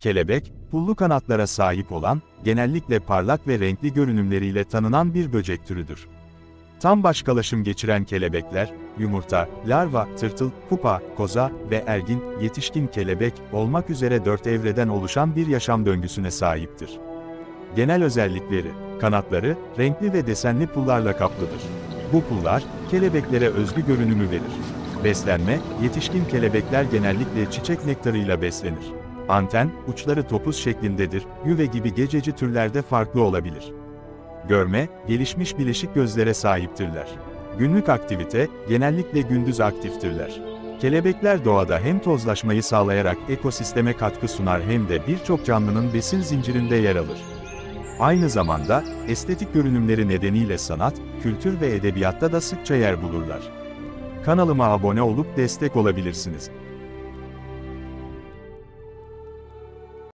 Kelebek, pullu kanatlara sahip olan, genellikle parlak ve renkli görünümleriyle tanınan bir böcek türüdür. Tam başkalaşım geçiren kelebekler, yumurta, larva, tırtıl, pupa, koza ve ergin, yetişkin kelebek olmak üzere dört evreden oluşan bir yaşam döngüsüne sahiptir. Genel özellikleri, kanatları, renkli ve desenli pullarla kaplıdır. Bu pullar, kelebeklere özgü görünümü verir. Beslenme, yetişkin kelebekler genellikle çiçek nektarıyla beslenir. Anten, uçları topuz şeklindedir, güve gibi gececi türlerde farklı olabilir. Görme, gelişmiş bileşik gözlere sahiptirler. Günlük aktivite, genellikle gündüz aktiftirler. Kelebekler doğada hem tozlaşmayı sağlayarak ekosisteme katkı sunar hem de birçok canlının besin zincirinde yer alır. Aynı zamanda, estetik görünümleri nedeniyle sanat, kültür ve edebiyatta da sıkça yer bulurlar. Kanalıma abone olup destek olabilirsiniz.